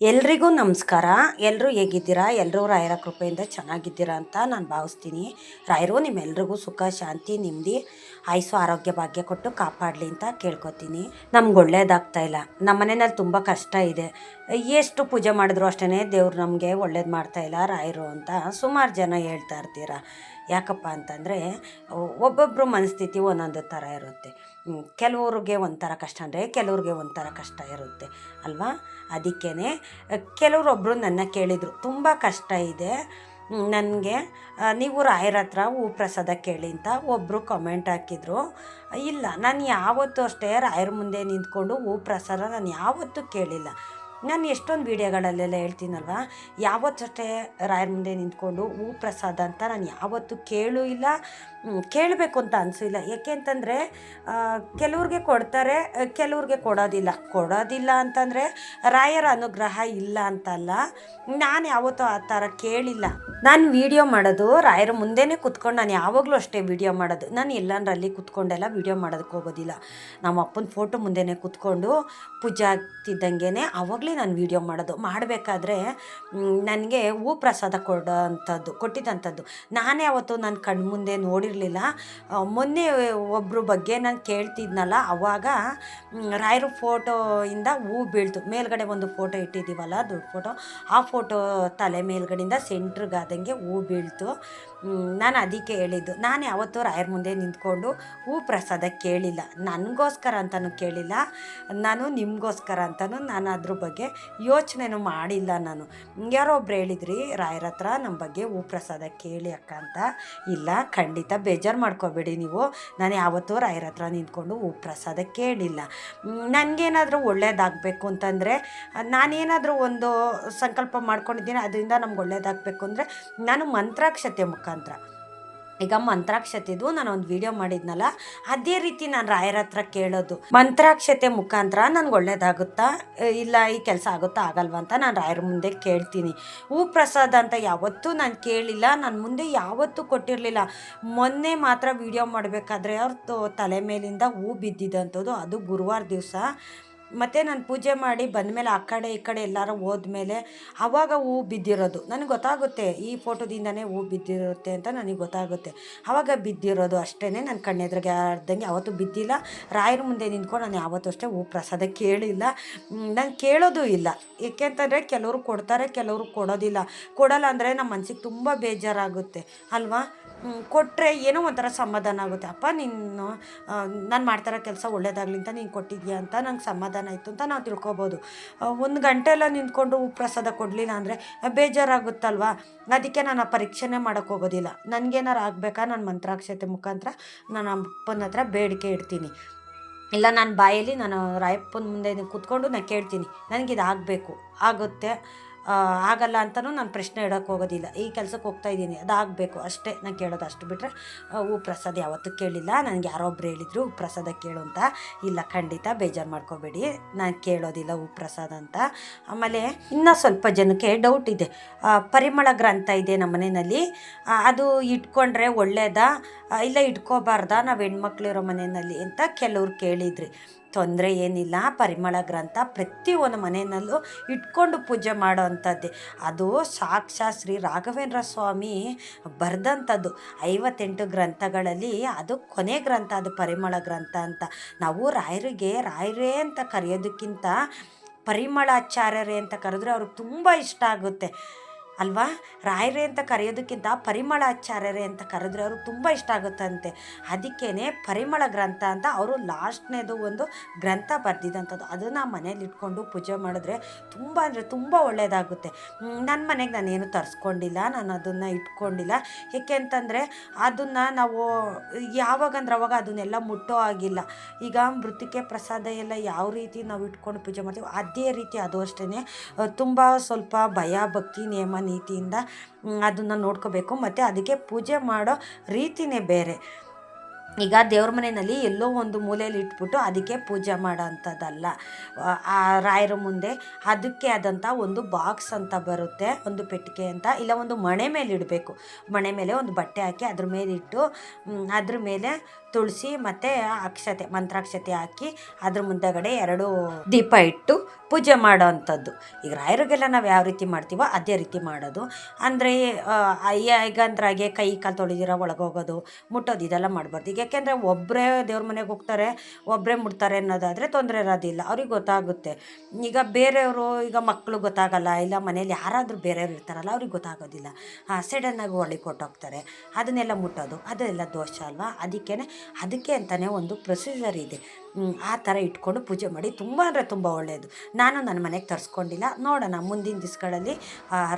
ಎಲ್ರಿಗೂ ನಮಸ್ಕಾರ. ಎಲ್ಲರೂ ಹೇಗಿದ್ದೀರಾ? ಎಲ್ಲರೂ ರಾಯರ ಕೃಪೆಯಿಂದ ಚೆನ್ನಾಗಿದ್ದೀರಾ ಅಂತ ನಾನು ಭಾವಿಸ್ತೀನಿ. ರಾಯರು, ನಿಮ್ಮೆಲ್ರಿಗೂ ಸುಖ, ಶಾಂತಿ ನೆಮ್ಮದಿ ಆಯಸ್ಸು, ಆರೋಗ್ಯ, ಭಾಗ್ಯ ಕೊಟ್ಟು ಕಾಪಾಡಲಿ ಅಂತ ಕೇಳ್ಕೊತೀನಿ. ನಮ್ಗೆ ಒಳ್ಳೇದಾಗ್ತಾ ಇಲ್ಲ. ನಮ್ಮ ಮನೆಯಲ್ಲಿ ತುಂಬ ಕಷ್ಟ ಇದೆ. ಎಷ್ಟು ಪೂಜೆ ಮಾಡಿದ್ರು ಅಷ್ಟೇ ದೇವ್ರು ನಮಗೆ ಒಳ್ಳೇದು ಮಾಡ್ತಾ ಇಲ್ಲ ರಾಯರು ಅಂತ ಸುಮಾರು ಜನ ಹೇಳ್ತಾ ಇರ್ತೀರಾ? ಯಾಕಪ್ಪ ಅಂತಂದರೆ ಒಬ್ಬೊಬ್ಬರು ಮನಸ್ಥಿತಿ ಒಂದೊಂದು ಥರ ಇರುತ್ತೆ. ಕೆಲವ್ರಿಗೆ ಒಂಥರ ಕಷ್ಟ ಅಂದರೆ ಕೆಲವ್ರಿಗೆ ಒಂಥರ ಕಷ್ಟ ಇರುತ್ತೆ. ಅಲ್ವಾ? ಅದಕ್ಕೇ ಕೆಲವರೊಬ್ಬರು ನನ್ನ ಕೇಳಿದರು. ತುಂಬ ಕಷ್ಟ ಇದೆ. ನನಗೆ ನೀವು ರಾಯರ ಹತ್ರ ಹೂ ಪ್ರಸಾದ ಕೇಳಿ ಅಂತ ಒಬ್ಬರು ಕಮೆಂಟ್ ಹಾಕಿದರು. ಇಲ್ಲ, ನಾನು ಯಾವತ್ತೂ ಅಷ್ಟೇ ರಾಯರ ಮುಂದೆ ನಿಂತ್ಕೊಂಡು ಹೂ ಪ್ರಸಾದ ನಾನು ಯಾವತ್ತೂ ಕೇಳಿಲ್ಲ. ನಾನು ಎಷ್ಟೊಂದು ವೀಡಿಯೋಗಳಲ್ಲೆಲ್ಲ ಹೇಳ್ತೀನಲ್ವ? ಯಾವತ್ತಷ್ಟೇ ರಾಯರ ಮುಂದೆ ನಿಂತ್ಕೊಂಡು ಹೂ ಪ್ರಸಾದ ಅಂತ ನಾನು ಯಾವತ್ತೂ ಕೇಳೂ ಇಲ್ಲ. ಕೇಳಬೇಕು ಅಂತ ಅನಿಸಿಲ್ಲ. ಯಾಕೆ ಅಂತಂದರೆ ಕೆಲವ್ರಿಗೆ ಕೊಡ್ತಾರೆ, ಕೆಲವ್ರಿಗೆ ಕೊಡೋದಿಲ್ಲ. ಕೊಡೋದಿಲ್ಲ ಅಂತಂದರೆ ರಾಯರ ಅನುಗ್ರಹ ಇಲ್ಲ ಅಂತಲ್ಲ. ನಾನು ಯಾವತ್ತೂ ಆ ಥರ ಕೇಳಿಲ್ಲ. ನಾನು ವಿಡಿಯೋ ಮಾಡೋದು, ರಾಯರ ಮುಂದೆನೇ ಕುತ್ಕೊಂಡು ನಾನು ಯಾವಾಗಲೂ ಅಷ್ಟೇ ವಿಡಿಯೋ ಮಾಡೋದು. ನಾನು ಎಲ್ಲಂದ್ರಲ್ಲಿ ಕುತ್ಕೊಂಡೆಲ್ಲ ವಿಡಿಯೋ ಮಾಡೋದಕ್ಕೆ ಹೋಗೋದಿಲ್ಲ. ನಮ್ಮ ಅಪ್ಪನ ಫೋಟೋ ಮುಂದೆನೇ ಕುತ್ಕೊಂಡು ಪೂಜೆ ಆಗ್ತಿದ್ದಂಗೆ ಆವಾಗಲೇ ನಾನು ವಿಡಿಯೋ ಮಾಡೋದು. ಮಾಡಬೇಕಾದ್ರೆ ನನಗೆ ಹೂ ಪ್ರಸಾದ ಕೊಡೋ ಅಂಥದ್ದು ಕೊಟ್ಟಿದ್ದಂಥದ್ದು ನಾನೇ ಅವತ್ತು ನನ್ನ ಕಣ್ಮುಂದೆ ನೋಡಿರಲಿಲ್ಲ. ಮೊನ್ನೆ ಒಬ್ಬರು ಬಗ್ಗೆ ನಾನು ಕೇಳ್ತಿದ್ನಲ್ಲ, ಅವಾಗ ರಾಯರ ಫೋಟೋಯಿಂದ ಹೂ ಬೀಳ್ತು. ಮೇಲ್ಗಡೆ ಒಂದು ಫೋಟೋ ಇಟ್ಟಿದ್ದೀವಲ್ಲ, ದೊಡ್ಡ ಫೋಟೋ ಆ ಫೋಟೋ ತಲೆ ಮೇಲ್ಗಡೆಯಿಂದ ಸೆಂಟ್ರಿಗಾದಂಗೆ ಹೂ ಬೀಳ್ತು. ನಾನು ಅದಕ್ಕೆ ಹೇಳಿದ್ದು. ನಾನು ಯಾವತ್ತೂ ರಾಯರ ಮುಂದೆ ನಿಂತ್ಕೊಂಡು ಹೂ ಪ್ರಸಾದ ಕೇಳಿಲ್ಲ. ನನಗೋಸ್ಕರ ಅಂತಲೂ ಕೇಳಿಲ್ಲ. ನಾನು ನಿಮಗೋಸ್ಕರ ಅಂತಲೂ ನಾನು ಅದ್ರ ಬಗ್ಗೆ ಯೋಚನೆನೂ ಮಾಡಿಲ್ಲ ನಾನು. ಯಾರೋ ಒಬ್ರು ಹೇಳಿದ್ರಿ ರಾಯರ ಹತ್ರ ನಮ್ಮ ಬಗ್ಗೆ ಹೂ ಪ್ರಸಾದ ಕೇಳಿ ಅಕ್ಕ ಅಂತ. ಇಲ್ಲ, ಖಂಡಿತ ಬೇಜಾರು ಮಾಡ್ಕೋಬೇಡಿ ನೀವು. ನಾನು ಯಾವತ್ತೂ ರಾಯರ ಹತ್ರ ನಿಂತ್ಕೊಂಡು ಪ್ರಸಾದ ಕೇಳಿಲ್ಲ. ನನಗೇನಾದರೂ ಒಳ್ಳೇದಾಗಬೇಕು ಅಂತಂದರೆ, ನಾನೇನಾದರೂ ಒಂದು ಸಂಕಲ್ಪ ಮಾಡ್ಕೊಂಡಿದ್ದೀನಿ, ಅದರಿಂದ ನಮ್ಗೆ ಒಳ್ಳೇದಾಗಬೇಕು ಅಂದರೆ ನಾನು ಮಂತ್ರಾಕ್ಷತೆ ಮುಖಾಂತರ. ಈಗ ಮಂತ್ರಾಕ್ಷತೆದು ನಾನು ಒಂದು ವಿಡಿಯೋ ಮಾಡಿದ್ನಲ್ಲ, ಅದೇ ರೀತಿ ನಾನು ರಾಯರ ಹತ್ರ ಕೇಳೋದು. ಮಂತ್ರಾಕ್ಷತೆ ಮುಖಾಂತರ ನನಗೆ ಒಳ್ಳೇದಾಗುತ್ತಾ? ಇಲ್ಲ, ಈ ಕೆಲಸ ಆಗುತ್ತಾ? ಆಗಲ್ವಾ ಅಂತ ನಾನು ರಾಯರ ಮುಂದೆ ಕೇಳ್ತೀನಿ. ಹೂ ಪ್ರಸಾದ ಅಂತ ಯಾವತ್ತೂ ನಾನು ಕೇಳಿಲ್ಲ ನನ್ನ ಮುಂದೆ ಯಾವತ್ತೂ ಕೊಟ್ಟಿರಲಿಲ್ಲ. ಮೊನ್ನೆ ಮಾತ್ರ ವಿಡಿಯೋ ಮಾಡಬೇಕಾದ್ರೆ ಅವ್ರ ತಲೆ ಮೇಲಿಂದ ಹೂ ಬಿದ್ದಿದ್ದಂಥದ್ದು ಅದು ಗುರುವಾರ ದಿವಸ. ಮತ್ತು ನಾನು ಪೂಜೆ ಮಾಡಿ ಬಂದಮೇಲೆ ಆ ಕಡೆ ಈ ಕಡೆ ಎಲ್ಲರೂ ಹೋದ್ಮೇಲೆ ಆವಾಗ ಹೂ ಬಿದ್ದಿರೋದು. ನನಗೆ ಗೊತ್ತಾಗುತ್ತೆ ಈ ಫೋಟೋದಿಂದನೇ ಹೂ ಬಿದ್ದಿರುತ್ತೆ ಅಂತ ನನಗೆ ಗೊತ್ತಾಗುತ್ತೆ. ಆವಾಗ ಬಿದ್ದಿರೋದು ಅಷ್ಟೇ ನನ್ನ ಕಣ್ಣೆದ್ರಿಗೆ ಆಡ್ದಂಗೆ ಯಾವತ್ತೂ ಬಿದ್ದಿಲ್ಲ. ರಾಯರ ಮುಂದೆ ನಿಂತ್ಕೊಂಡು ನಾನು ಯಾವತ್ತೂ ಅಷ್ಟೇ ಹೂ ಪ್ರಸಾದ ಕೇಳಿಲ್ಲ. ನಾನು ಕೇಳೋದು ಇಲ್ಲ. ಏಕೆಂತಂದರೆ ಕೆಲವರು ಕೊಡ್ತಾರೆ, ಕೆಲವರು ಕೊಡೋದಿಲ್ಲ. ಕೊಡಲ್ಲ ಅಂದರೆ ನಮ್ಮ ಮನ್ಸಿಗೆ ತುಂಬ ಬೇಜಾರಾಗುತ್ತೆ. ಅಲ್ವಾ? ಕೊಟ್ಟರೆ ಏನೋ ಒಂಥರ ಸಮಾಧಾನ ಆಗುತ್ತೆ. ಅಪ್ಪ, ನೀನು ನಾನು ಮಾಡ್ತಾರೋ ಕೆಲಸ ಒಳ್ಳೇದಾಗಲಿ ಅಂತ ನೀನು ಕೊಟ್ಟಿದ್ಯಾ ಅಂತ ನಂಗೆ ಸಮಾಧಾನ ಆಯಿತು ಅಂತ ನಾವು ತಿಳ್ಕೊಬೋದು. ಒಂದು ಗಂಟೆ ಎಲ್ಲ ನಿಂತ್ಕೊಂಡು ಪ್ರಸಾದ ಕೊಡಲಿಲ್ಲ ಅಂದರೆ ಬೇಜಾರಾಗುತ್ತಲ್ವಾ? ಅದಕ್ಕೆ ನಾನು ಆ ಪರೀಕ್ಷೆನೇ ಮಾಡೋಕ್ಕೆ ಹೋಗೋದಿಲ್ಲ. ನನಗೇನಾರು ಆಗಬೇಕಾ? ನಾನು ಮಂತ್ರಾಕ್ಷತೆ ಮುಖಾಂತರ ನಾನು ಅಪ್ಪನ ಹತ್ರ ಬೇಡಿಕೆ ಇಡ್ತೀನಿ. ಇಲ್ಲ, ನಾನು ಬಾಯಲ್ಲಿ ನಾನು ರಾಯಪ್ಪನ ಮುಂದೆ ಕೂತ್ಕೊಂಡು ನಾನು ಕೇಳ್ತೀನಿ. ನನಗಿದು ಆಗಬೇಕು ಆಗುತ್ತೆ. ಆಗಲ್ಲ ಅಂತಲೂ ನಾನು ಪ್ರಶ್ನೆ ಇಡೋಕ್ಕೆ ಹೋಗೋದಿಲ್ಲ. ಈ ಕೆಲಸಕ್ಕೆ ಹೋಗ್ತಾ ಇದ್ದೀನಿ. ಅದಾಗಬೇಕು ಅಷ್ಟೇ. ನಾನು ಕೇಳೋದು ಅಷ್ಟು ಬಿಟ್ಟರೆ ಹೂ ಪ್ರಸಾದ ಯಾವತ್ತೂ ಕೇಳಿಲ್ಲ. ನನಗೆ ಯಾರೋ ಒಬ್ರು ಹೇಳಿದರು ಹೂ ಪ್ರಸಾದ ಕೇಳು ಅಂತ. ಇಲ್ಲ, ಖಂಡಿತ ಬೇಜಾರು ಮಾಡ್ಕೋಬೇಡಿ. ನಾನು ಕೇಳೋದಿಲ್ಲ ಹೂ ಪ್ರಸಾದ ಅಂತ. ಆಮೇಲೆ ಇನ್ನೂ ಸ್ವಲ್ಪ ಜನಕ್ಕೆ ಡೌಟ್ ಇದೆ. ಪರಿಮಳ ಗ್ರಂಥ ಇದೆ ನಮ್ಮ ಮನೆಯಲ್ಲಿ. ಅದು ಇಟ್ಕೊಂಡ್ರೆ ಒಳ್ಳೆಯದಾ ಇಲ್ಲ, ಇಟ್ಕೋಬಾರ್ದಾ? ನಾವು ಹೆಣ್ಮಕ್ಳಿರೋ ಮನೆಯಲ್ಲಿ ಅಂತ ಕೆಲವ್ರು ಕೇಳಿದ್ರಿ. ತೊಂದರೆ ಏನಿಲ್ಲ. ಪರಿಮಳ ಗ್ರಂಥ ಪ್ರತಿಯೊಂದು ಮನೆಯಲ್ಲೂ ಇಟ್ಕೊಂಡು ಪೂಜೆ ಮಾಡೋ ಅಂಥದ್ದೇ ಅದು ಸಾಕ್ಷಾತ್ ಶ್ರೀ ರಾಘವೇಂದ್ರ ಸ್ವಾಮಿ ಬರೆದಂಥದ್ದು ಐವತ್ತೆಂಟು ಗ್ರಂಥಗಳಲ್ಲಿ ಅದು ಕೊನೆ ಗ್ರಂಥ, ಅದು ಪರಿಮಳ ಗ್ರಂಥ ಅಂತ. ನಾವು ರಾಯರಿಗೆ, ರಾಯರೇ ಅಂತ ಕರೆಯೋದಕ್ಕಿಂತ ಪರಿಮಳಾಚಾರ್ಯರೇ ಅಂತ ಕರೆದ್ರೆ ಅವ್ರಿಗೆ ತುಂಬ ಇಷ್ಟ ಆಗುತ್ತೆ. ಅಲ್ವಾ? ರಾಯರೇ ಅಂತ ಕರೆಯೋದಕ್ಕಿಂತ ಪರಿಮಳಾಚಾರ್ಯರೇ ಅಂತ ಕರೆದ್ರೆ ಅವ್ರಿಗೆ ತುಂಬ ಇಷ್ಟ ಆಗುತ್ತಂತೆ. ಅದಕ್ಕೇ ಪರಿಮಳ ಗ್ರಂಥ ಅಂತ ಅವರು ಲಾಸ್ಟ್ನೇದು ಒಂದು ಗ್ರಂಥ ಬರೆದಿದ್ದಂಥದ್ದು ಅದನ್ನು ಮನೇಲಿ ಇಟ್ಕೊಂಡು ಪೂಜೆ ಮಾಡಿದ್ರೆ ತುಂಬ ಅಂದರೆ ತುಂಬ ಒಳ್ಳೆಯದಾಗುತ್ತೆ ನನ್ನ ಮನೆಗೆ ನಾನೇನು ತರಿಸ್ಕೊಂಡಿಲ್ಲ, ನಾನು ಅದನ್ನು ಇಟ್ಕೊಂಡಿಲ್ಲ. ಏಕೆ ಅಂತಂದರೆ ಅದನ್ನು ನಾವು ಯಾವಾಗಂದ್ರೆ ಅವಾಗ ಅದನ್ನೆಲ್ಲ ಮುಟ್ಟೋ ಆಗಿಲ್ಲ ಈಗ ಮೃತಿಕೆ ಪ್ರಸಾದ ಎಲ್ಲ ಯಾವ ರೀತಿ ನಾವು ಇಟ್ಕೊಂಡು ಪೂಜೆ ಮಾಡ್ತೀವಿ ಅದೇ ರೀತಿ ಅದು ಅಷ್ಟೇ ತುಂಬ ಸ್ವಲ್ಪ ಭಯ, ಭಕ್ತಿ ನಿಯಮ ನೀತಿಯಿಂದ ಅದನ್ನು ನೋಡ್ಕೋಬೇಕು ಮತ್ತು ಅದಕ್ಕೆ ಪೂಜೆ ಮಾಡೋ ರೀತಿಯೇ ಬೇರೆ. ಈಗ ದೇವ್ರ ಮನೆಯಲ್ಲಿ ಎಲ್ಲೋ ಒಂದು ಮೂಲೆಯಲ್ಲಿ ಇಟ್ಬಿಟ್ಟು ಅದಕ್ಕೆ ಪೂಜೆ ಮಾಡೋ ಅಂಥದ್ದಲ್ಲ ಆ ರಾಯರ ಮುಂದೆ ಅದಕ್ಕೆ ಆದಂಥ ಒಂದು ಬಾಕ್ಸ್ ಅಂತ ಬರುತ್ತೆ, ಒಂದು ಪೆಟ್ಟಿಗೆ ಅಂತ. ಇಲ್ಲ, ಒಂದು ಮಣೆ ಮೇಲೆ ಇಡಬೇಕು. ಮಣೆ ಮೇಲೆ ಒಂದು ಬಟ್ಟೆ ಹಾಕಿ ಅದ್ರ ಮೇಲೆ ಇಟ್ಟು ಅದ್ರ ಮೇಲೆ ತುಳಸಿ ಮತ್ತು ಅಕ್ಷತೆ, ಮಂತ್ರಾಕ್ಷತೆ ಹಾಕಿ ಅದ್ರ ಮುಂದೆಗಡೆ ಎರಡು ದೀಪ ಇಟ್ಟು ಪೂಜೆ ಮಾಡೋ ಅಂಥದ್ದು ಈಗ ರಾಯರಿಗೆಲ್ಲ ನಾವು ಯಾವ ರೀತಿ ಮಾಡ್ತೀವೋ ಅದೇ ರೀತಿ ಮಾಡೋದು. ಅಂದರೆ ಈಗ ಅಂದ್ರಾಗೆ ಕೈ ಕಾಲು ತೊಳೆದಿರೋ ಒಳಗೆ ಹೋಗೋದು ಮುಟ್ಟೋದು, ಇದೆಲ್ಲ ಮಾಡಬಾರ್ದು. ಈಗ ಯಾಕೆಂದರೆ ಒಬ್ಬರೇ ದೇವ್ರ ಮನೆಗೆ ಹೋಗ್ತಾರೆ ಒಬ್ಬರೇ ಮುಡ್ತಾರೆ ಅನ್ನೋದಾದರೆ ತೊಂದರೆ ಇರೋದಿಲ್ಲ. ಅವ್ರಿಗೆ ಗೊತ್ತಾಗುತ್ತೆ. ಈಗ ಬೇರೆಯವರು, ಈಗ ಮಕ್ಕಳು ಗೊತ್ತಾಗಲ್ಲ, ಇಲ್ಲ ಮನೇಲಿ ಯಾರಾದರೂ ಬೇರೆಯವ್ರು ಇರ್ತಾರಲ್ಲ, ಅವ್ರಿಗೆ ಗೊತ್ತಾಗೋದಿಲ್ಲ. ಸಡನ್ನಾಗಿ ಒಳ್ಳೆ ಕೊಟ್ಟೋಗ್ತಾರೆ. ಅದನ್ನೆಲ್ಲ ಮುಟ್ಟೋದು, ಅದೆಲ್ಲ ದೋಷ ಅಲ್ವಾ? ಅದಕ್ಕೇ ಅದಕ್ಕೆ ಅಂತಲೇ ಒಂದು ಪ್ರೊಸೀಜರ್ ಇದೆ. ಆ ಥರ ಇಟ್ಕೊಂಡು ಪೂಜೆ ಮಾಡಿ ತುಂಬ ಅಂದರೆ ತುಂಬ ಒಳ್ಳೆಯದು. ನಾನು ನನ್ನ ಮನೆಗೆ ತರಿಸ್ಕೊಂಡಿಲ್ಲ. ನೋಡೋಣ, ಮುಂದಿನ ದಿವಸಗಳಲ್ಲಿ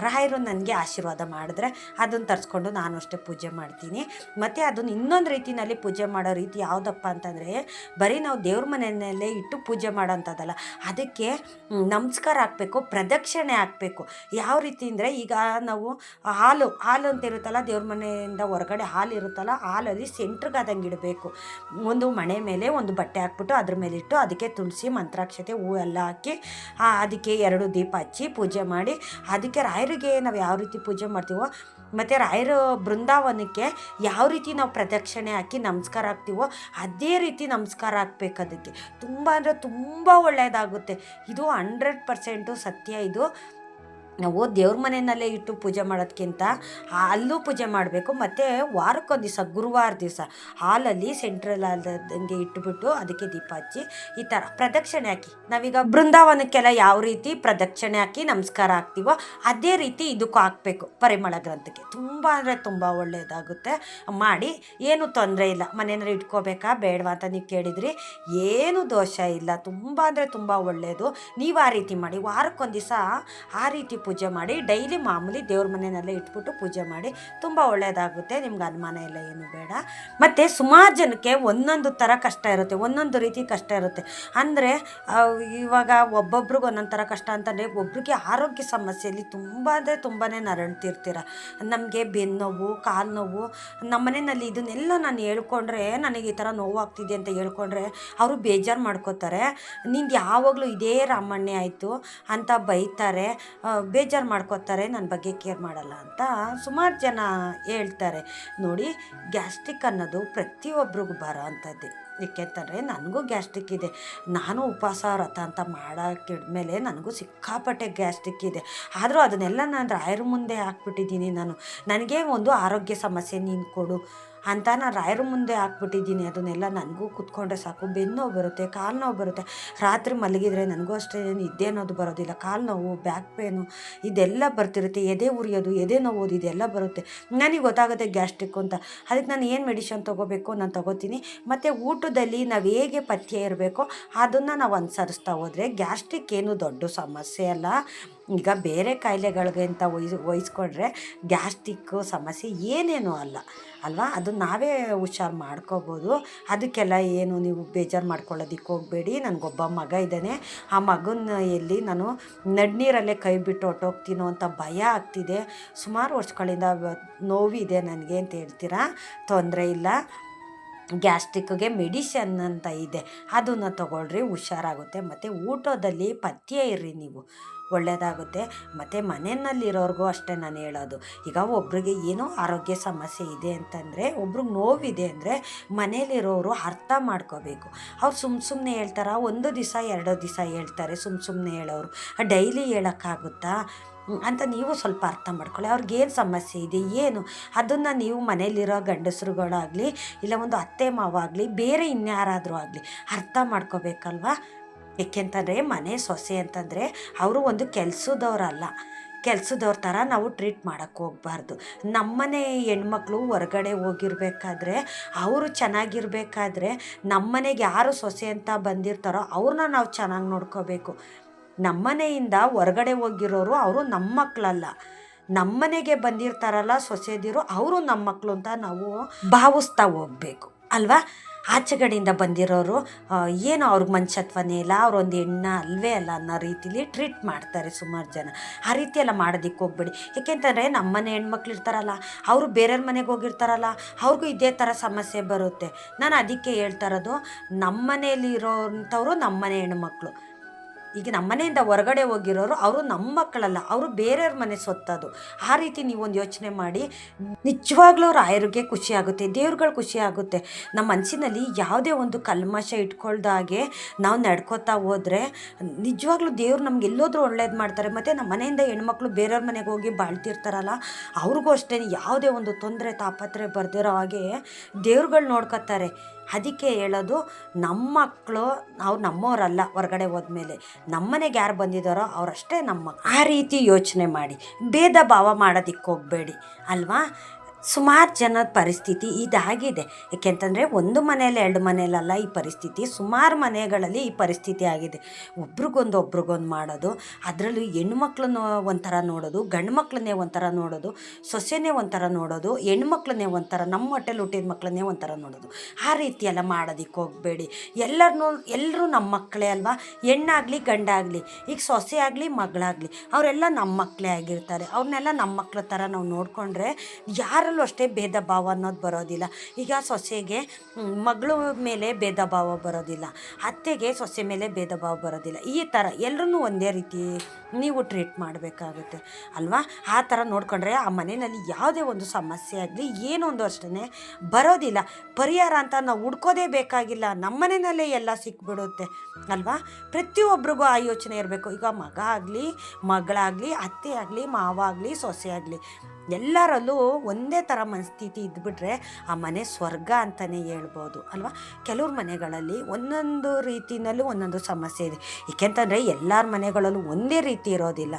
ರಾಯರು ನನಗೆ ಆಶೀರ್ವಾದ ಮಾಡಿದ್ರೆ ಅದನ್ನು ತರಿಸ್ಕೊಂಡು ನಾನು ಅಷ್ಟೇ ಪೂಜೆ ಮಾಡ್ತೀನಿ. ಮತ್ತು ಅದನ್ನು ಇನ್ನೊಂದು ರೀತಿಯಲ್ಲಿ ಪೂಜೆ ಮಾಡೋ ರೀತಿ ಯಾವುದಪ್ಪ ಅಂತಂದರೆ, ಬರೀ ನಾವು ದೇವ್ರ ಮನೆಯಲ್ಲೇ ಇಟ್ಟು ಪೂಜೆ ಮಾಡೋಂಥದ್ದಲ್ಲ. ಅದಕ್ಕೆ ನಮಸ್ಕಾರ ಹಾಕಬೇಕು, ಪ್ರದಕ್ಷಿಣೆ ಹಾಕಬೇಕು. ಯಾವ ರೀತಿ ಅಂದರೆ, ಈಗ ನಾವು ಹಾಲು ಹಾಲು ಅಂತ ಇರುತ್ತಲ್ಲ, ದೇವ್ರ ಮನೆಯಿಂದ ಹೊರಗಡೆ ಹಾಲು ಇರುತ್ತಲ್ಲ, ಹಾಲಲ್ಲಿ ಸೆಂಟ್ರಿಗೆ ಆದಂಗೆ ಇಡಬೇಕು. ಒಂದು ಮಣೆ ಮೇಲೆ ಒಂದು ಬಟ್ಟೆ ಹಾಕ್ಬಿಟ್ಟು ಅದ್ರ ಮೇಲೆ ಇಟ್ಟು ಅದಕ್ಕೆ ತುಳಸಿ ಮಂತ್ರಾಕ್ಷತೆ ಹೂ ಎಲ್ಲ ಹಾಕಿ ಅದಕ್ಕೆ ಎರಡು ದೀಪ ಹಚ್ಚಿ ಪೂಜೆ ಮಾಡಿ, ಅದಕ್ಕೆ ರಾಯರಿಗೆ ನಾವು ಯಾವ ರೀತಿ ಪೂಜೆ ಮಾಡ್ತೀವೋ, ಮತ್ತು ರಾಯರ ಬೃಂದಾವನಕ್ಕೆ ಯಾವ ರೀತಿ ನಾವು ಪ್ರದಕ್ಷಿಣೆ ಹಾಕಿ ನಮಸ್ಕಾರ ಹಾಕ್ತೀವೋ, ಅದೇ ರೀತಿ ನಮಸ್ಕಾರ ಹಾಕ್ಬೇಕು ಅದಕ್ಕೆ. ತುಂಬ ಅಂದರೆ ತುಂಬ ಒಳ್ಳೆಯದಾಗುತ್ತೆ ಇದು ಹಂಡ್ರೆಡ್ ಪರ್ಸೆಂಟು ಸತ್ಯ ಇದು. ನಾವು ದೇವ್ರ ಮನೆಯಲ್ಲೇ ಇಟ್ಟು ಪೂಜೆ ಮಾಡೋದಕ್ಕಿಂತ ಅಲ್ಲೂ ಪೂಜೆ ಮಾಡಬೇಕು. ಮತ್ತು ವಾರಕ್ಕೊಂದು ದಿವಸ, ಗುರುವಾರ ದಿವಸ ಹಾಲಲ್ಲಿ ಸೆಂಟ್ರಲ್ ಆದಂಗೆ ಇಟ್ಬಿಟ್ಟು ಅದಕ್ಕೆ ದೀಪ ಹಚ್ಚಿ ಈ ಥರ ಪ್ರದಕ್ಷಿಣೆ ಹಾಕಿ. ನಾವೀಗ ಬೃಂದಾವನಕ್ಕೆಲ್ಲ ಯಾವ ರೀತಿ ಪ್ರದಕ್ಷಿಣೆ ಹಾಕಿ ನಮಸ್ಕಾರ ಹಾಕ್ತೀವೋ ಅದೇ ರೀತಿ ಇದಕ್ಕೂ ಹಾಕಬೇಕು ಪರಿಮಳ ಗ್ರಂಥಕ್ಕೆ. ತುಂಬ ಅಂದರೆ ತುಂಬ ಒಳ್ಳೆಯದಾಗುತ್ತೆ. ಮಾಡಿ ಏನು ತೊಂದರೆ ಇಲ್ಲ. ಮನೆಯಲ್ಲಿ ಇಟ್ಕೋಬೇಕಾ, ಬೇಡವಾ ಅಂತ ನೀವು ಕೇಳಿದ್ರಿ. ಏನು ದೋಷ ಇಲ್ಲ. ತುಂಬ ಅಂದರೆ ತುಂಬ ಒಳ್ಳೆಯದು. ನೀವು ಆ ರೀತಿ ಮಾಡಿ. ವಾರಕ್ಕೊಂದು ದಿವಸ ಆ ರೀತಿ ಪೂಜೆ ಮಾಡಿ, ಡೈಲಿ ಮಾಮೂಲಿ ದೇವ್ರ ಮನೆಯಲ್ಲೇ ಇಟ್ಬಿಟ್ಟು ಪೂಜೆ ಮಾಡಿ, ತುಂಬ ಒಳ್ಳೆಯದಾಗುತ್ತೆ ನಿಮ್ಗೆ ಅನುಮಾನ ಇಲ್ಲ, ಏನು ಬೇಡ. ಮತ್ತು ಸುಮಾರು ಜನಕ್ಕೆ ಒಂದೊಂದು ಥರ ಕಷ್ಟ ಇರುತ್ತೆ, ಒಂದೊಂದು ರೀತಿ ಕಷ್ಟ ಇರುತ್ತೆ. ಅಂದರೆ ಇವಾಗ ಒಬ್ಬೊಬ್ರಿಗೆ ಒಂದೊಂದು ಥರ ಕಷ್ಟ ಅಂತಂದರೆ, ಒಬ್ರಿಗೆ ಆರೋಗ್ಯ ಸಮಸ್ಯೆಯಲ್ಲಿ ತುಂಬ ಅಂದರೆ ತುಂಬಾ ನರಳ್ತಿರ್ತೀರ. ನಮಗೆ ಬೆನ್ನೋವು ಕಾಲು ನೋವು, ನಮ್ಮ ಮನೆಯಲ್ಲಿ ಇದನ್ನೆಲ್ಲ ನಾನು ಹೇಳ್ಕೊಂಡ್ರೆ, ನನಗೆ ಈ ಥರ ನೋವಾಗ್ತಿದೆ ಅಂತ ಹೇಳ್ಕೊಂಡ್ರೆ, ಅವರು ಬೇಜಾರು ಮಾಡ್ಕೋತಾರೆ. ನಿಂದು ಯಾವಾಗಲೂ ಇದೇ ರಾಮಣ್ಣೆ ಆಯಿತು ಅಂತ ಬೈತಾರೆ. ಬೇಜಾರು ಮಾಡ್ಕೋತಾರೆ ನನ್ನ ಬಗ್ಗೆ ಕೇರ್ ಮಾಡಲ್ಲ ಅಂತ ಸುಮಾರು ಜನ ಹೇಳ್ತಾರೆ. ನೋಡಿ, ಗ್ಯಾಸ್ಟ್ರಿಕ್ ಅನ್ನೋದು ಪ್ರತಿಯೊಬ್ಬರಿಗೂ ಬರೋ ಅಂಥದ್ದೇ. ಏಕೆಂತಂದರೆ ನನಗೂ ಗ್ಯಾಸ್ಟ್ರಿಕ್ ಇದೆ. ನಾನು ಉಪವಾಸ, ವ್ರತ ಅಂತ ಮಾಡೋಕ್ಕಿದ್ಮೇಲೆ ನನಗೂ ಸಿಕ್ಕಾಪಟ್ಟೆ ಗ್ಯಾಸ್ಟ್ರಿಕ್ ಇದೆ. ಆದರೂ ಅದನ್ನೆಲ್ಲ ನಾನು ರಾಯರ ಮುಂದೆ ಹಾಕ್ಬಿಟ್ಟಿದ್ದೀನಿ ನಾನು. ನನಗೆ ಒಂದು ಆರೋಗ್ಯ ಸಮಸ್ಯೆ, ನೀನು ಕೊಡು. ಅಂತ ನಾನು ರಾಯರ ಮುಂದೆ ಹಾಕ್ಬಿಟ್ಟಿದ್ದೀನಿ. ಅದನ್ನೆಲ್ಲ ನನಗೂ ಕುತ್ಕೊಂಡ್ರೆ ಸಾಕು. ಬೆನ್ನು ಬರುತ್ತೆ ಕಾಲು ನೋವು ಬರುತ್ತೆ. ರಾತ್ರಿ ಮಲಗಿದ್ರೆ ನನಗೂ ಅಷ್ಟೇ ನಿದ್ದೆ ಅನ್ನೋದು ಬರೋದಿಲ್ಲ. ಕಾಲು ನೋವು ಬ್ಯಾಕ್ ಪೇನು ಇದೆಲ್ಲ ಬರ್ತಿರುತ್ತೆ. ಎದೆ ಉರಿಯೋದು, ಎದೆ ನೋವು ಇದೆಲ್ಲ ಬರುತ್ತೆ. ನನಗೆ ಗೊತ್ತಾಗುತ್ತೆ ಗ್ಯಾಸ್ಟ್ರಿಕ್ ಅಂತ. ಅದಕ್ಕೆ ನಾನು ಏನು ಮೆಡಿಷನ್ ತೊಗೋಬೇಕು ನಾನು ತೊಗೋತೀನಿ. ಮತ್ತು ಊಟದಲ್ಲಿ ನಾವು ಹೇಗೆ ಪಥ್ಯ ಇರಬೇಕೋ ಅದನ್ನು ನಾವು ಅನುಸರಿಸ್ತಾ ಹೋದರೆ ಗ್ಯಾಸ್ಟ್ರಿಕ್ ಏನು ದೊಡ್ಡ ಸಮಸ್ಯೆ ಅಲ್ಲ. ಈಗ ಬೇರೆ ಕಾಯಿಲೆಗಳಿಗಿಂತ ವಹಿಸ್ ವಹಿಸ್ಕೊಂಡ್ರೆ ಗ್ಯಾಸ್ಟಿಕ್ಕು ಸಮಸ್ಯೆ ಏನೇನೂ ಅಲ್ಲ. ಅಲ್ವಾ? ಅದು ನಾವೇ ಹುಷಾರು ಮಾಡ್ಕೋಬೋದು. ಅದಕ್ಕೆಲ್ಲ ಏನು ನೀವು ಬೇಜಾರು ಮಾಡ್ಕೊಳ್ಳೋದಕ್ಕೆ ಹೋಗಬೇಡಿ. ನನಗೊಬ್ಬ ಮಗ ಇದ್ದಾನೆ. ಆ ಮಗನ ಎಲ್ಲಿ ನಾನು ನಡ್ನೀರಲ್ಲೇ ಕೈ ಬಿಟ್ಟು ಹೊಟ್ಟೋಗ್ತೀನೋ ಅಂತ ಭಯ ಆಗ್ತಿದೆ. ಸುಮಾರು ವರ್ಷಗಳಿಂದ ನೋವಿದೆ ನನಗೆ ಅಂತ ಹೇಳ್ತೀರಾ? ತೊಂದರೆ ಇಲ್ಲ. ಗ್ಯಾಸ್ಟ್ರಿಕ್ಗೆ ಮೆಡಿಷನ್ ಅಂತ ಇದೆ. ಅದನ್ನು ತಗೊಳ್ರಿ, ಹುಷಾರಾಗುತ್ತೆ. ಮತ್ತು ಊಟದಲ್ಲಿ ಪಥ್ಯ ಇರ್ರಿ ನೀವು. ಒಳ್ಳೆಯದಾಗುತ್ತೆ ಮತ್ತು ಮನೆಯಲ್ಲಿರೋರ್ಗೂ ಅಷ್ಟೇ ನಾನು ಹೇಳೋದು. ಈಗ ಒಬ್ರಿಗೆ ಏನೋ ಆರೋಗ್ಯ ಸಮಸ್ಯೆ ಇದೆ ಅಂತಂದರೆ, ಒಬ್ರಿಗೆ ನೋವಿದೆ ಅಂದರೆ ಮನೇಲಿರೋರು ಅರ್ಥ ಮಾಡ್ಕೋಬೇಕು. ಅವ್ರು ಸುಮ್ಮ ಸುಮ್ಮನೆ ಹೇಳ್ತಾರ? ಒಂದು ದಿವಸ, ಎರಡು ದಿವಸ ಹೇಳ್ತಾರೆ ಸುಮ್ಮ ಸುಮ್ಮನೆ ಹೇಳೋರು. ಡೈಲಿ ಹೇಳೋಕ್ಕಾಗುತ್ತಾ? ಅಂತ ನೀವು ಸ್ವಲ್ಪ ಅರ್ಥ ಮಾಡ್ಕೊಳ್ಳಿ. ಅವ್ರಿಗೇನು ಸಮಸ್ಯೆ ಇದೆ, ಏನು? ಅದನ್ನು ನೀವು ಮನೇಲಿರೋ ಗಂಡಸರುಗಳಾಗಲಿ, ಇಲ್ಲ ಒಂದು ಅತ್ತೆ ಮಾವ ಆಗಲಿ ಬೇರೆ ಇನ್ಯಾರಾದರೂ ಆಗಲಿ ಅರ್ಥ ಮಾಡ್ಕೋಬೇಕಲ್ವಾ? ಏಕೆಂತಂದರೆ ಮನೆ ಸೊಸೆ ಅಂತಂದರೆ ಅವರು ಒಂದು ಕೆಲಸದವ್ರಲ್ಲ. ಕೆಲಸದವ್ರ ಥರ ನಾವು ಟ್ರೀಟ್ ಮಾಡೋಕ್ಕೆ ಹೋಗ್ಬಾರ್ದು. ನಮ್ಮನೆ ಹೆಣ್ಮಕ್ಳು ಹೊರಗಡೆ ಹೋಗಿರ್ಬೇಕಾದ್ರೆ, ಅವರು ಚೆನ್ನಾಗಿರ್ಬೇಕಾದ್ರೆ ನಮ್ಮನೆಗೆ ಯಾರು ಸೊಸೆ ಅಂತ ಬಂದಿರ್ತಾರೋ ಅವ್ರನ್ನ ನಾವು ಚೆನ್ನಾಗಿ ನೋಡ್ಕೋಬೇಕು. ನಮ್ಮನೆಯಿಂದ ಹೊರಗಡೆ ಹೋಗಿರೋರು ಅವರು ನಮ್ಮ ಮಕ್ಕಳಲ್ಲ ನಮ್ಮನೆಗೆ ಬಂದಿರ್ತಾರಲ್ಲ ಸೊಸೆದಿರು, ಅವರು ನಮ್ಮ ಮಕ್ಕಳು ಅಂತ ನಾವು ಭಾವಿಸ್ತಾ ಹೋಗ್ಬೇಕು. ಅಲ್ವಾ? ಆಚೆಗಡೆಯಿಂದ ಬಂದಿರೋರು ಏನು ಅವ್ರಿಗೆ ಮನುಷ್ಯತ್ವನೇ ಇಲ್ಲ, ಅವ್ರೊಂದು ಹೆಣ್ಣ ಅಲ್ವೇ ಅಲ್ಲ ಅನ್ನೋ ರೀತಿಲಿ ಟ್ರೀಟ್ ಮಾಡ್ತಾರೆ ಸುಮಾರು ಜನ. ಆ ರೀತಿ ಎಲ್ಲ ಮಾಡೋದಕ್ಕೆ ಹೋಗ್ಬೇಡಿ. ನಮ್ಮ ಮನೆ ಹೆಣ್ಮಕ್ಳು ಇರ್ತಾರಲ್ಲ, ಅವರು ಬೇರೆಯವ್ರ ಮನೆಗೆ ಹೋಗಿರ್ತಾರಲ್ಲ, ಅವ್ರಿಗೂ ಇದೇ ಥರ ಸಮಸ್ಯೆ ಬರುತ್ತೆ. ನಾನು ಅದಕ್ಕೆ ಹೇಳ್ತಾ ಇರೋದು ನಮ್ಮ ಮನೇಲಿ ನಮ್ಮ ನಮ್ಮನೆ ಹೆಣ್ಮಕ್ಳು. ಈಗ ನಮ್ಮ ಮನೆಯಿಂದ ಹೊರಗಡೆ ಹೋಗಿರೋರು ಅವರು ನಮ್ಮ ಮಕ್ಕಳಲ್ಲ, ಅವರು ಬೇರೆಯವ್ರ ಮನೆ ಸೊತ್ತದು. ಆ ರೀತಿ ನೀವೊಂದು ಯೋಚನೆ ಮಾಡಿ. ನಿಜವಾಗ್ಲೂ ಅವ್ರ ಖುಷಿ ಖುಷಿಯಾಗುತ್ತೆ, ದೇವ್ರುಗಳು ಖುಷಿ ಆಗುತ್ತೆ ನಮ್ಮ ಮನಸ್ಸಿನಲ್ಲಿ ಯಾವುದೇ ಒಂದು ಕಲ್ಮಶ ಇಟ್ಕೊಳ್ದಾಗೆ ನಾವು ನಡ್ಕೋತಾ ಹೋದರೆ ನಿಜವಾಗ್ಲೂ ದೇವ್ರು ನಮ್ಗೆ ಎಲ್ಲೋದ್ರೂ ಒಳ್ಳೇದು ಮಾಡ್ತಾರೆ. ಮತ್ತು ನಮ್ಮ ಮನೆಯಿಂದ ಹೆಣ್ಮಕ್ಳು ಬೇರೆಯವ್ರ ಮನೆಗೆ ಹೋಗಿ ಬಾಳ್ತಿರ್ತಾರಲ್ಲ, ಅವ್ರಿಗೂ ಅಷ್ಟೇ ಯಾವುದೇ ಒಂದು ತೊಂದರೆ ತಾಪತ್ರೆ ಬರ್ದಿರೋ ಹಾಗೆ ದೇವ್ರುಗಳು ನೋಡ್ಕೊತಾರೆ. ಅದಕ್ಕೆ ಹೇಳೋದು ನಮ್ಮ ಮಕ್ಕಳು, ನಾವು ನಮ್ಮವರಲ್ಲ ಹೊರಗಡೆ ಹೋದ್ಮೇಲೆ. ನಮ್ಮನೆಗೆ ಯಾರು ಬಂದಿದ್ದಾರೋ ಅವರಷ್ಟೇ ನಮ್ಮ ಆ ರೀತಿ ಯೋಚನೆ ಮಾಡಿ. ಭೇದ ಭಾವ ಮಾಡೋದಕ್ಕೆ ಹೋಗಬೇಡಿ ಅಲ್ವಾ? ಸುಮಾರು ಜನದ ಪರಿಸ್ಥಿತಿ ಇದಾಗಿದೆ ಏಕೆಂತಂದರೆ ಒಂದು ಮನೇಲಿ, ಎರಡು ಮನೆಯಲ್ಲ ಈ ಪರಿಸ್ಥಿತಿ. ಸುಮಾರು ಮನೆಗಳಲ್ಲಿ ಈ ಪರಿಸ್ಥಿತಿ ಆಗಿದೆ. ಒಬ್ರಿಗೊಂದು ಒಬ್ರಿಗೊಂದು ಮಾಡೋದು, ಅದರಲ್ಲೂ ಹೆಣ್ಮಕ್ಳನ್ನ ಒಂಥರ ನೋಡೋದು, ಗಂಡು ಮಕ್ಳನ್ನೇ ಒಂಥರ ನೋಡೋದು, ಸೊಸೆನೇ ಒಂಥರ ನೋಡೋದು ಹೆಣ್ಮಕ್ಳನ್ನೇ ಒಂಥರ ನಮ್ಮ ಹೊಟ್ಟೆಲಿ ಹುಟ್ಟಿದ ಮಕ್ಕಳನ್ನೇ ಒಂಥರ ನೋಡೋದು. ಆ ರೀತಿ ಎಲ್ಲ ಮಾಡೋದಕ್ಕೆ ಹೋಗಬೇಡಿ. ಎಲ್ಲರನ್ನೂ ಎಲ್ಲರೂ ನಮ್ಮ ಮಕ್ಕಳೇ ಅಲ್ವಾ? ಹೆಣ್ಣಾಗಲಿ, ಗಂಡಾಗಲಿ, ಈಗ ಸೊಸೆ ಆಗಲಿ, ಮಗಳಾಗಲಿ, ಅವರೆಲ್ಲ ನಮ್ಮ ಮಕ್ಕಳೇ ಆಗಿರ್ತಾರೆ. ಅವ್ರನ್ನೆಲ್ಲ ನಮ್ಮ ಮಕ್ಕಳ ಥರ ನಾವು ನೋಡಿಕೊಂಡ್ರೆ ಯಾರಲ್ಲೂ ಅಷ್ಟೇ ಭೇದ ಭಾವ ಅನ್ನೋದು ಬರೋದಿಲ್ಲ. ಈಗ ಸೊಸೆಗೆ ಮಗಳು ಮೇಲೆ ಭೇದ ಭಾವ ಬರೋದಿಲ್ಲ. ಅತ್ತೆಗೆ ಸೊಸೆ ಮೇಲೆ ಭೇದ ಭಾವ ಬರೋದಿಲ್ಲ. ಈ ಥರ ಎಲ್ಲರೂ ಒಂದೇ ರೀತಿ ನೀವು ಟ್ರೀಟ್ ಮಾಡಬೇಕಾಗುತ್ತೆ. ಅಲ್ವಾ? ಆ ಥರ ನೋಡ್ಕೊಂಡ್ರೆ ಆ ಮನೆಯಲ್ಲಿ ಯಾವುದೇ ಒಂದು ಸಮಸ್ಯೆ ಆಗಲಿ ಏನೊಂದು ಅಷ್ಟೇ ಬರೋದಿಲ್ಲ. ಪರಿಹಾರ ಅಂತ ನಾವು ಹುಡ್ಕೋದೇ ಬೇಕಾಗಿಲ್ಲ. ನಮ್ಮ ಮನೆಯಲ್ಲೇ ಎಲ್ಲ ಸಿಕ್ಬಿಡುತ್ತೆ. ಅಲ್ವಾ? ಪ್ರತಿಯೊಬ್ಬರಿಗೂ ಆ ಯೋಚನೆ ಇರಬೇಕು. ಈಗ ಮಗ ಆಗಲಿ, ಮಗಳಾಗಲಿ, ಅತ್ತೆ ಆಗಲಿ, ಮಾವ ಆಗಲಿ, ಸೊಸೆ ಆಗಲಿ. ಎಲ್ಲರಲ್ಲೂ ಒಂದೇ ಥರ ಮನಸ್ಥಿತಿ ಇದ್ಬಿಟ್ರೆ ಆ ಮನೆ ಸ್ವರ್ಗ ಅಂತಲೇ ಹೇಳ್ಬೋದು, ಅಲ್ವಾ? ಕೆಲವ್ರ ಮನೆಗಳಲ್ಲಿ ಒಂದೊಂದು ರೀತಿಯಲ್ಲೂ ಒಂದೊಂದು ಸಮಸ್ಯೆ ಇದೆ. ಏಕೆಂತಂದರೆ ಎಲ್ಲರ ಮನೆಗಳಲ್ಲೂ ಒಂದೇ ರೀತಿ ಇರೋದಿಲ್ಲ.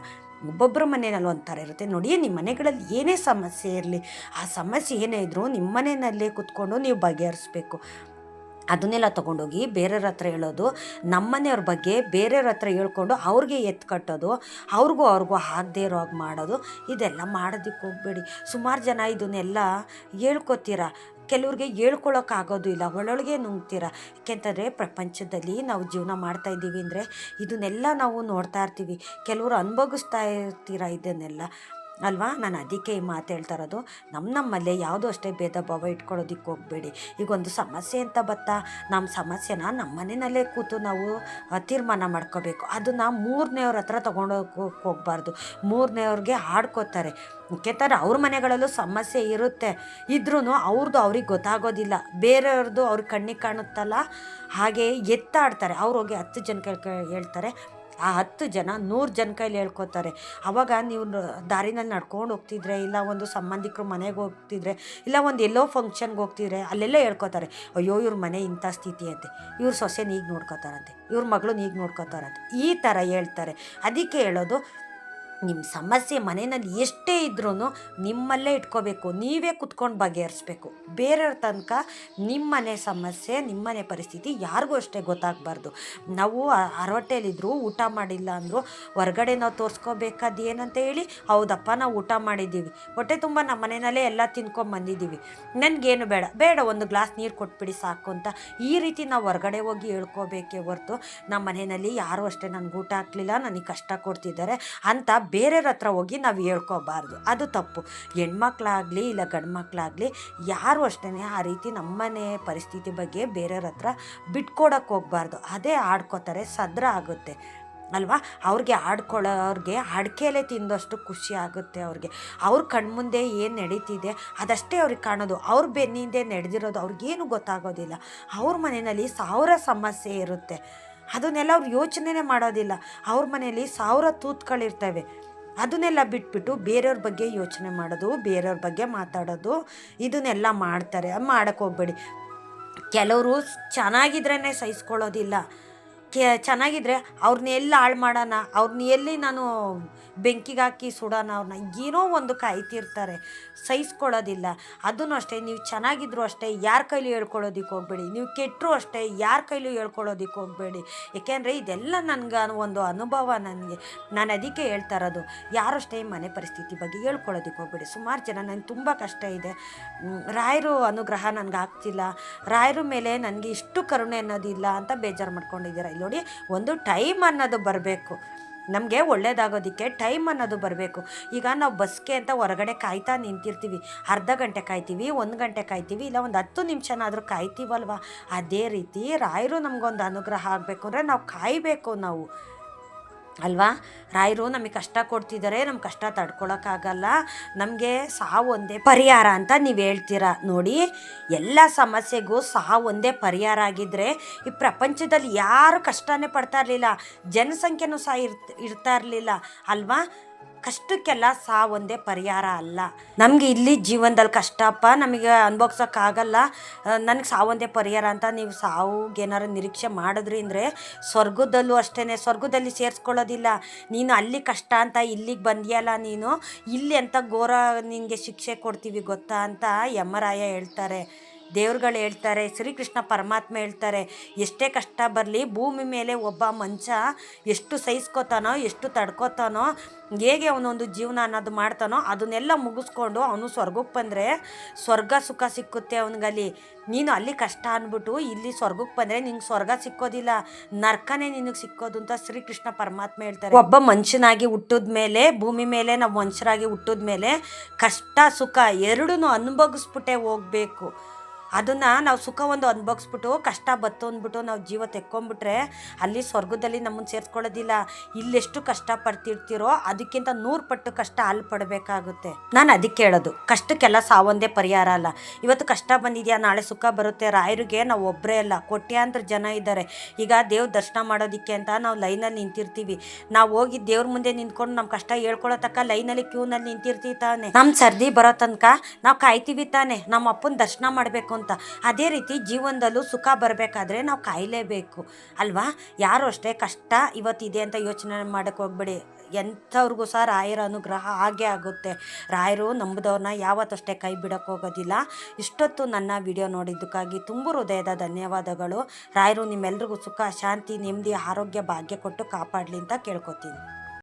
ಒಬ್ಬೊಬ್ಬರ ಮನೆಯಲ್ಲಿ ಒಂಥರ ಇರುತ್ತೆ. ನೋಡಿ ನಿಮ್ಮ ಮನೆಗಳಲ್ಲಿ ಏನೇ ಸಮಸ್ಯೆ ಇರಲಿ, ಆ ಸಮಸ್ಯೆ ಏನೇ ಇದ್ದರೂ ನಿಮ್ಮ ಮನೆಯಲ್ಲೇ ಕುತ್ಕೊಂಡು ನೀವು ಬಗೆಹರಿಸ್ಬೇಕು. ಅದನ್ನೆಲ್ಲ ತೊಗೊಂಡೋಗಿ ಬೇರೆಯವ್ರ ಹತ್ರ ಹೇಳೋದು, ನಮ್ಮನೆಯವ್ರ ಬಗ್ಗೆ ಬೇರೆಯವ್ರ ಹತ್ರ ಹೇಳ್ಕೊಂಡು ಅವ್ರಿಗೆ ಎತ್ತು ಕಟ್ಟೋದು, ಅವ್ರಿಗೂ ಅವ್ರಿಗೂ ಆಗದೇ ಇರೋ ಹಾಗೆ ಮಾಡೋದು, ಇದೆಲ್ಲ ಮಾಡೋದಕ್ಕೆ ಹೋಗಬೇಡಿ. ಸುಮಾರು ಜನ ಇದನ್ನೆಲ್ಲ ಹೇಳ್ಕೊತೀರ? ಕೆಲವ್ರಿಗೆ ಹೇಳ್ಕೊಳ್ಳೋಕ್ಕಾಗೋದು ಇಲ್ಲ, ಒಳೊಳಗೆ ನುಂಗ್ತೀರ? ಯಾಕೆಂತಂದರೆ ಪ್ರಪಂಚದಲ್ಲಿ ನಾವು ಜೀವನ ಮಾಡ್ತಾ ಇದ್ದೀವಿ ಅಂದರೆ ಇದನ್ನೆಲ್ಲ ನಾವು ನೋಡ್ತಾ ಇರ್ತೀವಿ. ಕೆಲವರು ಅನುಭವಿಸ್ತಾ ಇರ್ತೀರ ಇದನ್ನೆಲ್ಲ? ಅಲ್ವಾ? ನಾನು ಅದಕ್ಕೆ ಈ ಮಾತು ಹೇಳ್ತಾ ಇರೋದು. ನಮ್ಮ ನಮ್ಮಲ್ಲೇ ಯಾವುದೂ ಅಷ್ಟೇ ಭೇದ ಭಾವ ಇಟ್ಕೊಳೋದಿಕ್ಕೆ ಹೋಗಬೇಡಿ. ಈಗ ಒಂದು ಸಮಸ್ಯೆ ಅಂತ ಬತ್ತಾ? ನಮ್ಮ ಸಮಸ್ಯೆನ ನಮ್ಮ ಮನೆಯಲ್ಲೇ ಕೂತು ನಾವು ತೀರ್ಮಾನ ಮಾಡ್ಕೋಬೇಕು. ಅದನ್ನು ಮೂರನೆಯವ್ರ ಹತ್ರ ತೊಗೊಂಡೋಗಿ ಹೋಗಬಾರ್ದು. ಮೂರನೇವ್ರಿಗೆ ಆಡ್ಕೋತಾರೆ. ಯಾಕೆಂತಾರೆ ಅವ್ರ ಮನೆಗಳಲ್ಲೂ ಸಮಸ್ಯೆ ಇರುತ್ತೆ. ಇದ್ರೂ ಅವ್ರದ್ದು ಅವ್ರಿಗೆ ಗೊತ್ತಾಗೋದಿಲ್ಲ. ಬೇರೆಯವ್ರದ್ದು ಅವ್ರಿಗೆ ಕಣ್ಣಿಗೆ ಕಾಣುತ್ತಲ್ಲ? ಹಾಗೆ ಎತ್ತಾಡ್ತಾರೆ. ಅವ್ರು ಹೋಗಿ ಹತ್ತು ಜನಕ್ಕೆ ಹೇಳ್ತಾರೆ ಆ ಹತ್ತು ಜನ, ನೂರು ಜನ ಕೈಲಿ ಹೇಳ್ಕೊತಾರೆ. ಅವಾಗ ನೀವು ದಾರಿನಲ್ಲಿ ನಡ್ಕೊಂಡು ಹೋಗ್ತಿದ್ರೆ, ಇಲ್ಲ ಒಂದು ಸಂಬಂಧಿಕರು ಮನೆಗೆ ಹೋಗ್ತಿದ್ರೆ, ಇಲ್ಲ ಒಂದು ಎಲ್ಲೋ ಫಂಕ್ಷನ್ಗೆ ಹೋಗ್ತಿದ್ರೆ, ಅಲ್ಲೆಲ್ಲ ಹೇಳ್ಕೊತಾರೆ, ಅಯ್ಯೋ, ಇವ್ರ ಮನೆ ಇಂಥ ಸ್ಥಿತಿ ಅಂತೆ. ಇವ್ರ ಸೊಸೆನ ಈಗ ನೋಡ್ಕೋತಾರಂತೆ. ಇವ್ರ ಮಗಳು ಈಗ ನೋಡ್ಕೋತಾರಂತೆ. ಈ ಥರ ಹೇಳ್ತಾರೆ. ಅದಕ್ಕೆ ಹೇಳೋದು ನಿಮ್ಮ ಸಮಸ್ಯೆ ಮನೆಯಲ್ಲಿ ಎಷ್ಟೇ ಇದ್ರೂ ನಿಮ್ಮಲ್ಲೇ ಇಟ್ಕೋಬೇಕು. ನೀವೇ ಕುತ್ಕೊಂಡು ಬಗೆಹರಿಸ್ಬೇಕು. ಬೇರೆಯವ್ರ ತನಕ ನಿಮ್ಮನೆ ಸಮಸ್ಯೆ, ನಿಮ್ಮನೆ ಪರಿಸ್ಥಿತಿ ಯಾರಿಗೂ ಅಷ್ಟೇ ಗೊತ್ತಾಗಬಾರ್ದು. ನಾವು ಅರವಟ್ಟೆಯಲ್ಲಿದ್ದರು ಊಟ ಮಾಡಿಲ್ಲ ಅಂದರು ಹೊರಗಡೆ ನಾವು ತೋರಿಸ್ಕೋಬೇಕಾದ ಏನಂತ ಹೇಳಿ, ಹೌದಪ್ಪ ನಾವು ಊಟ ಮಾಡಿದ್ದೀವಿ. ಹೊಟ್ಟೆ ತುಂಬ ನಮ್ಮ ಮನೆಯಲ್ಲೇ ಎಲ್ಲ ತಿನ್ಕೊಂಡು ಬಂದಿದ್ದೀವಿ. ನನಗೇನು ಬೇಡ. ಬೇಡ, ಒಂದು ಗ್ಲಾಸ್ ನೀರು ಕೊಟ್ಬಿಡಿ ಸಾಕು ಅಂತ ಈ ರೀತಿ ನಾವು ಹೊರಗಡೆ ಹೋಗಿ ಹೇಳ್ಕೋಬೇಕೇ ಹೊರತು ನಮ್ಮ ಮನೆಯಲ್ಲಿ ಯಾರೂ ಅಷ್ಟೇ ನನಗೆ ಊಟ ಹಾಕಲಿಲ್ಲ, ನನಗೆ ಕಷ್ಟ ಕೊಡ್ತಿದ್ದಾರೆ ಅಂತ ಬೇರೆಯವ್ರ ಹತ್ರ ಹೋಗಿ ನಾವು ಹೇಳ್ಕೋಬಾರ್ದು. ಅದು ತಪ್ಪು. ಹೆಣ್ಮಕ್ಳಾಗಲಿ ಇಲ್ಲ ಗಂಡ್ಮಕ್ಳಾಗಲಿ ಯಾರು ಅಷ್ಟೇ ಆ ರೀತಿ ನಮ್ಮನೆ ಪರಿಸ್ಥಿತಿ ಬಗ್ಗೆ ಬೇರೆಯವ್ರ ಹತ್ರ ಬಿಟ್ಕೊಡಕ್ಕೆ ಹೋಗ್ಬಾರ್ದು. ಅದೇ ಆಡ್ಕೋತಾರೆ, ಸದ್ರ ಆಗುತ್ತೆ. ಅಲ್ವಾ? ಅವ್ರಿಗೆ ಆಡ್ಕೊಳ್ಳೋರಿಗೆ ಅಡ್ಕೆಲೆ ತಿಂದಷ್ಟು ಖುಷಿ ಆಗುತ್ತೆ ಅವ್ರಿಗೆ. ಅವ್ರ ಕಣ್ಮುಂದೆ ಏನು ನಡೀತಿದೆ ಅದಷ್ಟೇ ಅವ್ರಿಗೆ ಕಾಣೋದು. ಅವ್ರ ಬೆನ್ನಿಂದೆ ನಡೆದಿರೋದು ಅವ್ರಿಗೇನು ಗೊತ್ತಾಗೋದಿಲ್ಲ. ಅವ್ರ ಮನೆಯಲ್ಲಿ ಸಾವಿರ ಸಮಸ್ಯೆ ಇರುತ್ತೆ. ಅದನ್ನೆಲ್ಲ ಅವ್ರು ಯೋಚನೆನೇ ಮಾಡೋದಿಲ್ಲ. ಅವ್ರ ಮನೆಯಲ್ಲಿ ಸಾವಿರ ತೂತ್ಗಳಿರ್ತವೆ. ಅದನ್ನೆಲ್ಲ ಬಿಟ್ಬಿಟ್ಟು ಬೇರೆಯವ್ರ ಬಗ್ಗೆ ಯೋಚನೆ ಮಾಡೋದು, ಬೇರೆಯವ್ರ ಬಗ್ಗೆ ಮಾತಾಡೋದು, ಇದನ್ನೆಲ್ಲ ಮಾಡ್ತಾರೆ. ಮಾಡೋಕ್ಕೆ ಹೋಗ್ಬೇಡಿ. ಕೆಲವರು ಚೆನ್ನಾಗಿದ್ರೇ ಸಹಿಸ್ಕೊಳ್ಳೋದಿಲ್ಲ. ಕೆ, ಚೆನ್ನಾಗಿದ್ರೆ ಅವ್ರನ್ನ ಎಲ್ಲಿ ಹಾಳು ಮಾಡೋಣ? ಅವ್ರನ್ನ ಎಲ್ಲಿ ನಾನು ಬೆಂಕಿಗೆ ಹಾಕಿ ಸುಡೋಣ ಅವ್ರನ್ನ ಏನೋ ಒಂದು ಕಾಯ್ತಿರ್ತಾರೆ. ಸಹಿಸ್ಕೊಳ್ಳೋದಿಲ್ಲ. ಅದನ್ನು ಅಷ್ಟೇ, ನೀವು ಚೆನ್ನಾಗಿದ್ರು ಅಷ್ಟೇ, ಯಾರ ಕೈಲೂ ಹೇಳ್ಕೊಳ್ಳೋದಿಕ್ಕೆ ಹೋಗ್ಬೇಡಿ. ನೀವು ಕೆಟ್ಟರು ಅಷ್ಟೇ, ಯಾರ ಕೈಲೂ ಹೇಳ್ಕೊಳ್ಳೋದಿಕ್ಕೆ ಹೋಗಬೇಡಿ. ಏಕೆಂದರೆ ಇದೆಲ್ಲ ನನಗೆ ಒಂದು ಅನುಭವ ನನಗೆ. ನಾನು ಅದಕ್ಕೆ ಹೇಳ್ತಾ ಇರೋದು, ಯಾರು ಅಷ್ಟೇ ಮನೆ ಪರಿಸ್ಥಿತಿ ಬಗ್ಗೆ ಹೇಳ್ಕೊಳ್ಳೋದಿಕ್ಕೆ ಹೋಗ್ಬೇಡಿ. ಸುಮಾರು ಜನ ನನಗೆ ತುಂಬ ಕಷ್ಟ ಇದೆ. ರಾಯರು ಅನುಗ್ರಹ ನನಗೆ ಆಗ್ತಿಲ್ಲ. ರಾಯರ ಮೇಲೆ ನನಗೆ ಇಷ್ಟು ಕರುಣೆ ಅನ್ನೋದಿಲ್ಲ ಅಂತ ಬೇಜಾರು ಮಾಡ್ಕೊಂಡಿದ್ದೀರ. ಇಲ್ಲಿ ನೋಡಿ, ಒಂದು ಟೈಮ್ ಅನ್ನೋದು ಬರಬೇಕು. ನಮಗೆ ಒಳ್ಳೇದಾಗೋದಕ್ಕೆ ಟೈಮ್ ಅನ್ನೋದು ಬರಬೇಕು. ಈಗ ನಾವು ಬಸ್ಗೆ ಅಂತ ಹೊರಗಡೆ ಕಾಯ್ತಾ ನಿಂತಿರ್ತೀವಿ. ಅರ್ಧ ಗಂಟೆ ಕಾಯ್ತೀವಿ, ಒಂದು ಗಂಟೆ ಕಾಯ್ತೀವಿ, ಇಲ್ಲ ಒಂದು ಹತ್ತು ನಿಮಿಷನಾದರೂ ಕಾಯ್ತೀವಲ್ವ? ಅದೇ ರೀತಿ ರಾಯರು ನಮಗೊಂದು ಅನುಗ್ರಹ ಆಗಬೇಕು ಅಂದರೆ ನಾವು ಕಾಯಬೇಕು ನಾವು. ಅಲ್ವಾ? ರಾಯರು ನಮಗೆ ಕಷ್ಟ ಕೊಡ್ತಿದ್ದಾರೆ ನಮ್ಮ ಕಷ್ಟ ತಡ್ಕೊಳಕ್ಕಾಗಲ್ಲ. ನಮಗೆ ಸಾವು ಒಂದೇ ಪರಿಹಾರ ಅಂತ ನೀವು ಹೇಳ್ತೀರಾ ನೋಡಿ. ಎಲ್ಲ ಸಮಸ್ಯೆಗೂ ಸಾವು ಒಂದೇ ಪರಿಹಾರ ಆಗಿದ್ದರೆ ಈ ಪ್ರಪಂಚದಲ್ಲಿ ಯಾರು ಕಷ್ಟನೇ ಪಡ್ತಾ ಇರಲಿಲ್ಲ. ಜನಸಂಖ್ಯೆನೂ ಸಹ ಇರ್ತ, ಇರ್ತಾ ಇರಲಿಲ್ಲ. ಅಲ್ವಾ? ಕಷ್ಟಕ್ಕೆಲ್ಲ ಸಾ ಒಂದೇ ಪರಿಹಾರ ಅಲ್ಲ. ನಮಗೆ ಇಲ್ಲಿ ಜೀವನದಲ್ಲಿ ಕಷ್ಟಪ್ಪ, ನಮಗೆ ಅನ್ಭವ್ಸೋಕ್ಕಾಗಲ್ಲ. ನನಗೆ ಸಾವೊಂದೇ ಪರಿಹಾರ ಅಂತ ನೀವು ಸಾವುಗೆ ಏನಾರು ನಿರೀಕ್ಷೆ ಮಾಡಿದ್ರಿ ಅಂದರೆ ಸ್ವರ್ಗದಲ್ಲೂ ಅಷ್ಟೇ ಸ್ವರ್ಗದಲ್ಲಿ ಸೇರಿಸ್ಕೊಳ್ಳೋದಿಲ್ಲ. ನೀನು ಅಲ್ಲಿ ಕಷ್ಟ ಅಂತ ಇಲ್ಲಿಗೆ ಬಂದಿಯಲ್ಲ ನೀನು. ಇಲ್ಲಿ ಅಂತ ಘೋರ ನಿನಗೆ ಶಿಕ್ಷೆ ಕೊಡ್ತೀವಿ ಗೊತ್ತಾ ಅಂತ ಯಮರಾಯ ಹೇಳ್ತಾರೆ. ದೇವ್ರುಗಳು ಹೇಳ್ತಾರೆ, ಶ್ರೀಕೃಷ್ಣ ಪರಮಾತ್ಮ ಹೇಳ್ತಾರೆ, ಎಷ್ಟೇ ಕಷ್ಟ ಬರಲಿ ಭೂಮಿ ಮೇಲೆ ಒಬ್ಬ ಮಂಚ ಎಷ್ಟು ಸಹಿಸ್ಕೋತಾನೋ, ಎಷ್ಟು ತಡ್ಕೋತಾನೋ, ಹೇಗೆ ಅವನೊಂದು ಜೀವನ ಅನ್ನೋದು ಮಾಡ್ತಾನೋ, ಅದನ್ನೆಲ್ಲ ಮುಗಿಸ್ಕೊಂಡು ಅವನು ಸ್ವರ್ಗಕ್ಕೆ ಬಂದರೆ ಸ್ವರ್ಗ ಸುಖ ಸಿಕ್ಕುತ್ತೆ ಅವನಿಗಲ್ಲಿ. ನೀನು ಅಲ್ಲಿ ಕಷ್ಟ ಅಂದ್ಬಿಟ್ಟು ಇಲ್ಲಿ ಸ್ವರ್ಗಕ್ಕೆ ಬಂದರೆ ನಿಂಗೆ ಸ್ವರ್ಗ ಸಿಕ್ಕೋದಿಲ್ಲ, ನರ್ಕನೇ ನಿನಗೆ ಸಿಕ್ಕೋದು ಅಂತ ಶ್ರೀಕೃಷ್ಣ ಪರಮಾತ್ಮ ಹೇಳ್ತಾರೆ. ಒಬ್ಬ ಮನುಷ್ಯನಾಗಿ ಹುಟ್ಟಿದ ಮೇಲೆ, ಭೂಮಿ ಮೇಲೆ ನಾವು ಮನುಷ್ಯರಾಗಿ ಹುಟ್ಟಿದ ಮೇಲೆ ಕಷ್ಟ, ಸುಖ ಎರಡೂ ಅನುಭವಿಸ್ಬಿಟ್ಟೆ ಹೋಗಬೇಕು. ಅದನ್ನು ನಾವು ಸುಖ ಒಂದು ಅನ್ಭವಿಸ್ಬಿಟ್ಟು, ಕಷ್ಟ ಬತ್ತು ಅಂದ್ಬಿಟ್ಟು ನಾವು ಜೀವ ತೆಕ್ಕೊಂಬಿಟ್ರೆ ಅಲ್ಲಿ ಸ್ವರ್ಗದಲ್ಲಿ ನಮ್ಮನ್ನು ಸೇರಿಸ್ಕೊಳ್ಳೋದಿಲ್ಲ. ಇಲ್ಲೆಷ್ಟು ಕಷ್ಟ ಪಡ್ತಿರ್ತೀರೋ ಅದಕ್ಕಿಂತ ನೂರು ಪಟ್ಟು ಕಷ್ಟ ಅಲ್ಲಿ ಪಡಬೇಕಾಗುತ್ತೆ. ನಾನು ಅದಕ್ಕೆ ಹೇಳೋದು, ಕಷ್ಟಕ್ಕೆಲ್ಲ ಸಾವೊಂದೇ ಪರಿಹಾರ ಅಲ್ಲ. ಇವತ್ತು ಕಷ್ಟ ಬಂದಿದೆಯಾ, ನಾಳೆ ಸುಖ ಬರುತ್ತೆ, ರಾಯರಿಗೆ ನಾವು ಒಬ್ಬರೇ ಅಲ್ಲ, ಕೋಟ್ಯಾಂತರ ಜನ ಇದ್ದಾರೆ ಈಗ ದೇವ್ರ ದರ್ಶನ ಮಾಡೋದಕ್ಕೆ ಅಂತ ನಾವು ಲೈನಲ್ಲಿ ನಿಂತಿರ್ತೀವಿ. ನಾವು ಹೋಗಿ ದೇವ್ರ ಮುಂದೆ ನಿಂತ್ಕೊಂಡು ನಮ್ಮ ಕಷ್ಟ ಹೇಳ್ಕೊಳ್ಳೋ ತಕ್ಕ ಲೈನಲ್ಲಿ ಕ್ಯೂನಲ್ಲಿ ನಿಂತಿರ್ತೀವಿ ತಾನೆ. ನಮ್ಮ ಸರ್ದಿ ಬರೋ ತನಕ ನಾವು ಕಾಯ್ತೀವಿ ತಾನೆ. ನಮ್ಮ ಅಪ್ಪನ ದರ್ಶನ ಮಾಡಬೇಕು ಅಂತ. ಅದೇ ರೀತಿ ಜೀವನದಲ್ಲೂ ಸುಖ ಬರಬೇಕಾದ್ರೆ ನಾವು ಕಾಯಲೇಬೇಕು. ಅಲ್ವಾ? ಯಾರು ಅಷ್ಟೇ ಕಷ್ಟ ಇವತ್ತಿದೆ ಅಂತ ಯೋಚನೆ ಮಾಡೋಕ್ಕೆ ಹೋಗ್ಬೇಡಿ. ಎಂಥವ್ರಿಗೂ ಸಹ ರಾಯರ ಅನುಗ್ರಹ ಹಾಗೆ ಆಗುತ್ತೆ. ರಾಯರು ನಂಬಿದವ್ರನ್ನ ಯಾವತ್ತಷ್ಟೇ ಕೈ ಬಿಡೋಕ್ಕೆ ಹೋಗೋದಿಲ್ಲ. ಇಷ್ಟೊತ್ತು ನನ್ನ ವಿಡಿಯೋ ನೋಡಿದ್ದಕ್ಕಾಗಿ ತುಂಬ ಹೃದಯದ ಧನ್ಯವಾದಗಳು. ರಾಯರು ನಿಮ್ಮೆಲ್ರಿಗೂ ಸುಖ, ಶಾಂತಿ, ನೆಮ್ಮದಿ, ಆರೋಗ್ಯ, ಭಾಗ್ಯ ಕೊಟ್ಟು ಕಾಪಾಡಲಿ ಅಂತ ಕೇಳ್ಕೊತೀನಿ.